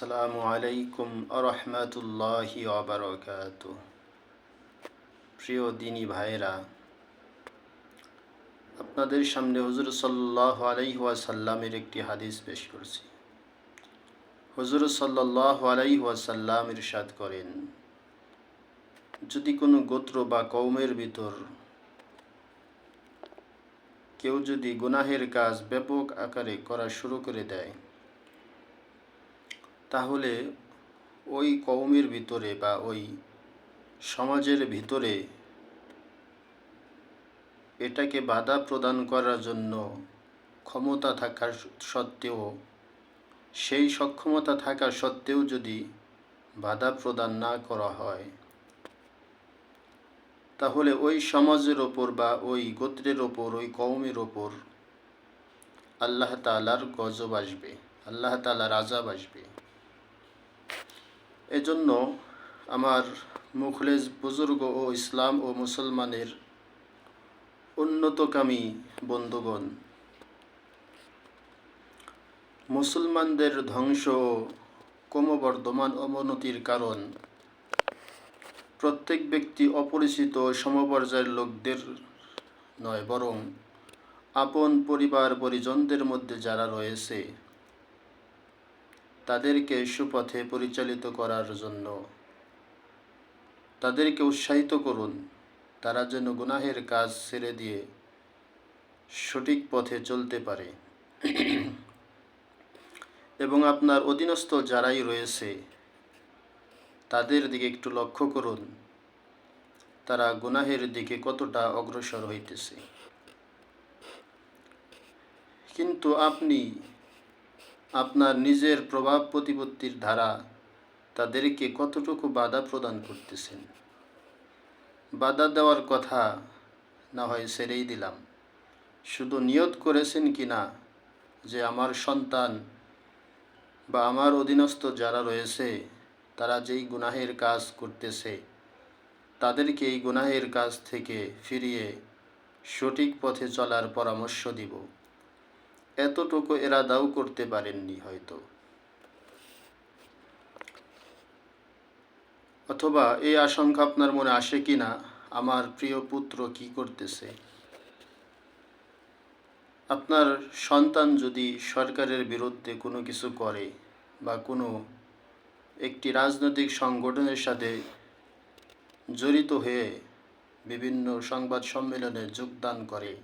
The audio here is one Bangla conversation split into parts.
আসসালামু আলাইকুম আরহামাতুল্লাহি আবরকাত প্রিয় দিনী ভাইরা আপনাদের সামনে হুজুর সাল্লাহ আলাইহি একটি হাদিস পেশ করছি। হুজুর সাল্লাহ আলাইহি ওয়াসাল্লাম ইরশাদ করেন, যদি কোনো গোত্র বা কৌমের ভিতর কেউ যদি গুনাহের কাজ ব্যাপক আকারে করা শুরু করে দেয় তাহলে ওই কৌমের ভিতরে বা ওই সমাজের ভিতরে এটাকে বাধা প্রদান করার জন্য ক্ষমতা থাকার সত্ত্বেও, সেই সক্ষমতা থাকা সত্ত্বেও যদি বাধা প্রদান না করা হয়, তাহলে ওই সমাজের ওপর বা ওই গোত্রের ওপর, ওই কৌমের ওপর আল্লাহ তালার গজব আসবে, আল্লাহ তালার আজাব আসবে। এজন্য আমার মুখলেজ বুজুর্গ ও ইসলাম ও মুসলমানের উন্নতকামী বন্ধুগণ, মুসলমানদের ধ্বংস ক্রমবর্ধমান অবনতির কারণ প্রত্যেক ব্যক্তি অপরিচিত সমপর্যায়ের লোকদের নয়, বরং আপন পরিবার পরিজনদের মধ্যে যারা রয়েছে। তাদেরকে সুপথে পরিচালিত করার জন্য। তাদেরকে উৎসাহিত করুন। তারা যেন গুনাহের কাজ ছেড়ে দিয়ে সঠিক পথে চলতে পারে। এবং আপনার অধীনস্থ যারাই রয়েছে, তাদের দিকে একটু লক্ষ্য করুন। তারা গুনাহের দিকে কতটা অগ্রসর হইতেছে। কিন্তু আপনি আপনার নিজের প্রভাব প্রতিপত্তির ধারা তাদেরকে কতটুকু বাধা প্রদান করতেছেন? বাধা দেওয়ার কথা না হয় সেরেই দিলাম। শুধু নিয়ত করেছেন কি না যে আমার সন্তান বা আমার অধীনস্থ যারা রয়েছে, তারা যেই গুনাহের কাজ করতেছে, তাদেরকে এই গুনাহের কাজ থেকে ফিরিয়ে সঠিক পথে চলার পরামর্শ দিব। এতটুকু এরাদাও করতে পারেননি হয়তো। অথবা এই আশঙ্কা আপনার মনে আসে কি না আমার প্রিয় পুত্র কি করতেছে? আপনার সন্তান যদি সরকারের বিরুদ্ধে কোনো কিছু করে বা কোনো একটি রাজনৈতিক সংগঠনের সাথে জড়িত হয়ে বিভিন্ন সংবাদ সম্মেলনে যোগদান করে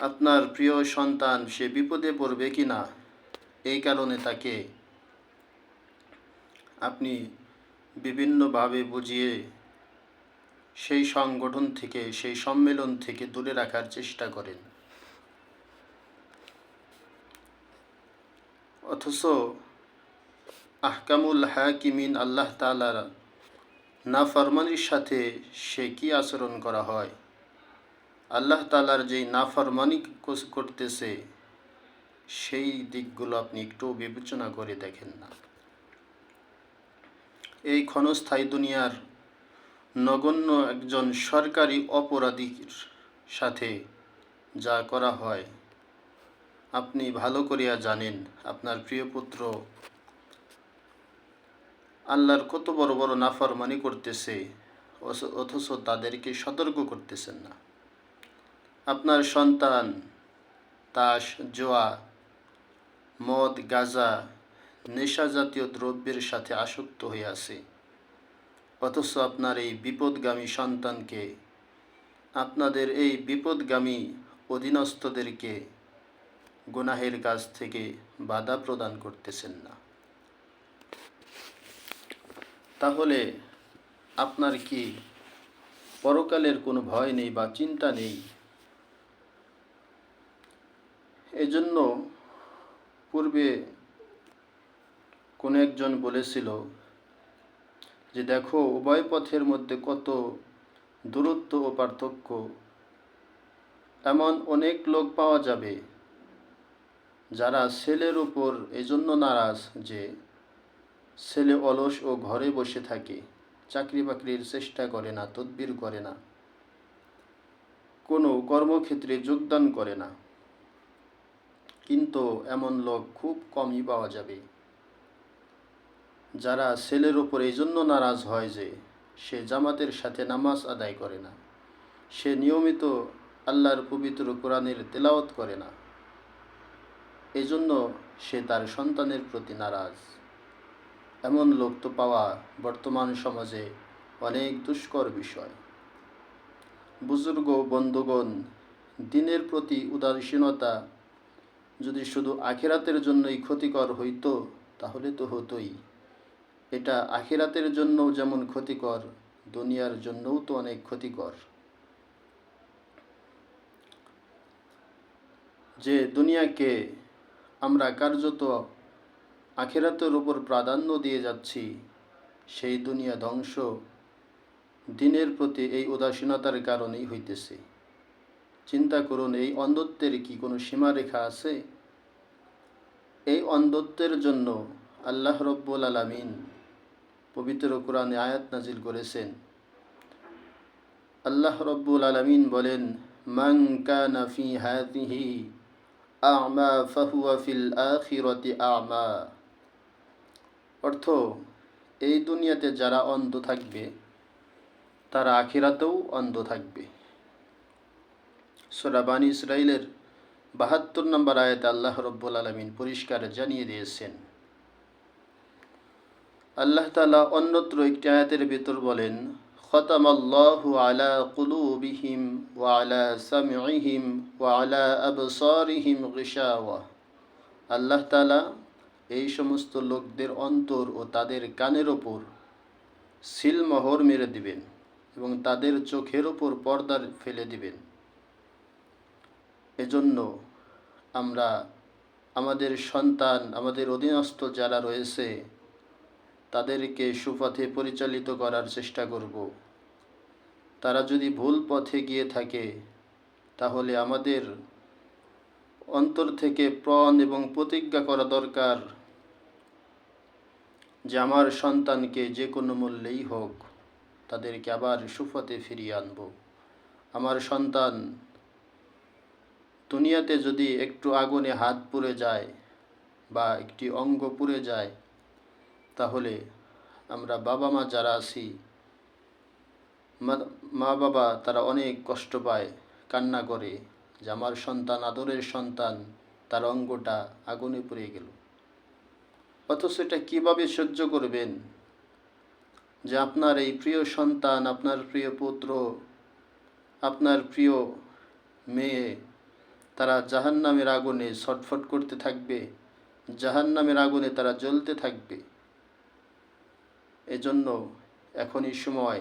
আপনার প্রিয় সন্তান সে বিপদে পড়বে কি না? এই কারণে তাকে আপনি বিভিন্নভাবে বুঝিয়ে সেই সংগঠন থেকে, সেই সম্মেলন থেকে দূরে রাখার চেষ্টা করেন। অথচ আহকামুল হাকিমিন আল্লাহ তালার নাফরমানির সাথে সে কি আচরণ করা হয়? আল্লাহ তালার যেই নাফরমানি করতেছে, সেই দিকগুলো আপনি একটু বিবেচনা করে দেখেন না। এই ক্ষণস্থায়ী দুনিয়ার নগণ্য একজন সরকারি অপরাধীর সাথে যা করা হয়, আপনি ভালো করিয়া জানেন, আপনার প্রিয় পুত্র আল্লাহর কত বড় বড় নাফরমানি করতেছে, অথচ তাদেরকে সতর্ক করতেছেন না। আপনার সন্তান, তাস, জোয়া, মদ, গাজা নেশা জাতীয় দ্রব্যের সাথে আসক্ত হয়ে আছে। অথচ আপনার এই বিপদগামী সন্তানকে, আপনাদের এই বিপদগামী অধীনস্থদেরকে গুনাহের কাছ থেকে বাধা প্রদান করতেছেন না। তাহলে আপনার কি পরকালের কোনো ভয় নেই বা চিন্তা নেই? এজন্য পূর্বে কোনো একজন বলেছিল যে দেখো, উভয় পথের মধ্যে কত দূরত্ব ও পার্থক্য। এমন অনেক লোক পাওয়া যাবে যারা ছেলের উপর এজন্য নারাজ যে ছেলে অলস ও ঘরে বসে থাকে চাকরি বাকরির চেষ্টা করে না, তদবির করে না, কোনো কর্মক্ষেত্রে যোগদান করে না। কিন্তু এমন লোক খুব কমই পাওয়া যাবে। যারা ছেলের ওপর এই জন্য নারাজ হয় যে সে জামাতের সাথে নামাজ আদায় করে না। সে নিয়মিত আল্লাহর পবিত্র কোরআনের তেলাওত করে না। এই জন্য সে তার সন্তানের প্রতি নারাজ। এমন লোক তো পাওয়া বর্তমান সমাজে অনেক দুষ্কর বিষয়। বুজুর্গ, বন্ধুগণ, দিনের প্রতি উদাসীনতা যদি শুধু আখেরাতের জন্যই ক্ষতিকর হইতো, তাহলে তো হতোই। এটা আখেরাতের জন্যও যেমন ক্ষতিকর, দুনিয়ার জন্যও তো অনেক ক্ষতিকর। যে দুনিয়াকে আমরা কার্যত আখেরাতের উপর প্রাধান্য দিয়ে যাচ্ছি, সেই দুনিয়া ধ্বংস দিনের প্রতি এই উদাসীনতার কারণেই হইতেছে। চিন্তা করুন, এই অন্ধত্বের কি কোনো সীমারেখা আছে? এই অন্ধত্বের জন্য আল্লাহ রব্বুল আলামিন পবিত্র কোরআনে আয়াত নাজিল করেছেন। আল্লাহ রব্বুল আলামিন বলেন, মান হাযিহি আ'মা ফাহুয়া আখিরাতি আ'মা। অর্থ, এই দুনিয়াতে যারা অন্ধ থাকবে, তারা আখিরাতেও অন্ধ থাকবে। সোরা বানী ইসরায়েলের বাহাত্তর নম্বর আয়াতে আল্লাহ রব্বুল আলমিন পরিষ্কার জানিয়ে দিয়েছেন। আল্লাহ তালা অন্যত্র একটি আয়াতের ভেতর বলেন খতাম আল্লাহু আলা কুলুবিহিম ওয়া আলা সামিহিম ওয়া আলা আবসারিহিম গিশাওয়া। আল্লাহ তালা এই সমস্ত লোকদের অন্তর ও তাদের কানের ওপর সিলমোহর মেরে দিবেন এবং তাদের চোখের ওপর পর্দা ফেলে দিবেন। এজন্য আমরা আমাদের সন্তান, আমাদের অধীনস্থ যারা রয়েছে, তাদেরকে সুপথে পরিচালিত করার চেষ্টা করব। তারা যদি ভুল পথে গিয়ে থাকে, তাহলে আমাদের অন্তর থেকে প্রণ এবং প্রতিজ্ঞা করা দরকার যে আমার সন্তানকে যে কোনো মূল্যেই হোক, তাদেরকে আবার সুফতে ফিরিয়ে আনব। আমার সন্তান দুনিয়াতে যদি একটু আগুনে হাত পুড়ে যায় বা একটি অঙ্গ পুড়ে যায়, তাহলে আমরা বাবা মা যারা আছি, মা বাবা তারা অনেক কষ্ট পায় কান্না করে যে আমার সন্তান, আদরের সন্তান, তার অঙ্গটা আগুনে পুড়ে গেল। অথচ এটা কীভাবে সহ্য করবেন? যে আপনার এই প্রিয় সন্তান, আপনার প্রিয় পুত্র, আপনার প্রিয় মেয়ে তারা জাহান্নামের আগুনে ছটফট করতে থাকবে, জাহান্নামের আগুনে তারা জ্বলতে থাকবে। এজন্য এখনই সময়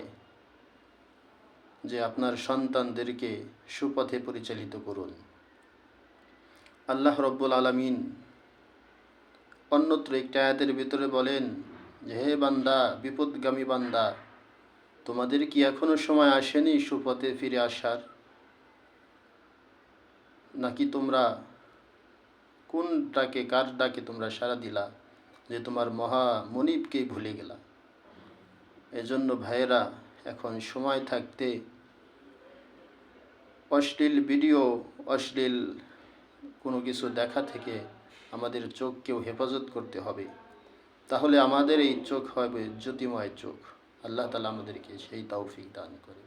যে আপনার সন্তানদেরকে সুপথে পরিচালিত করুন। আল্লাহ রব্বুল আলমিন অন্যত্র একটি আয়াতের ভিতরে বলেন যে, হে বান্দা, বিপদগামী বান্দা, তোমাদের কি এখনও সময় আসেনি সুপথে ফিরে আসার? নাকি তোমরা কোন ডাকে কার ডাকে তোমরা সারা দিলা যে তোমার মহা মনিবকেই ভুলে গেলা? এজন্য ভাইয়েরা, এখন সময় থাকতে অশ্লীল ভিডিও, অশ্লীল কোনো কিছু দেখা থেকে আমাদের চোখকেও হেফাজত করতে হবে। তাহলে আমাদের এই চোখ হবে জ্যোতিময় চোখ। আল্লাহ তালা আমাদেরকে সেই তৌফিক দান করে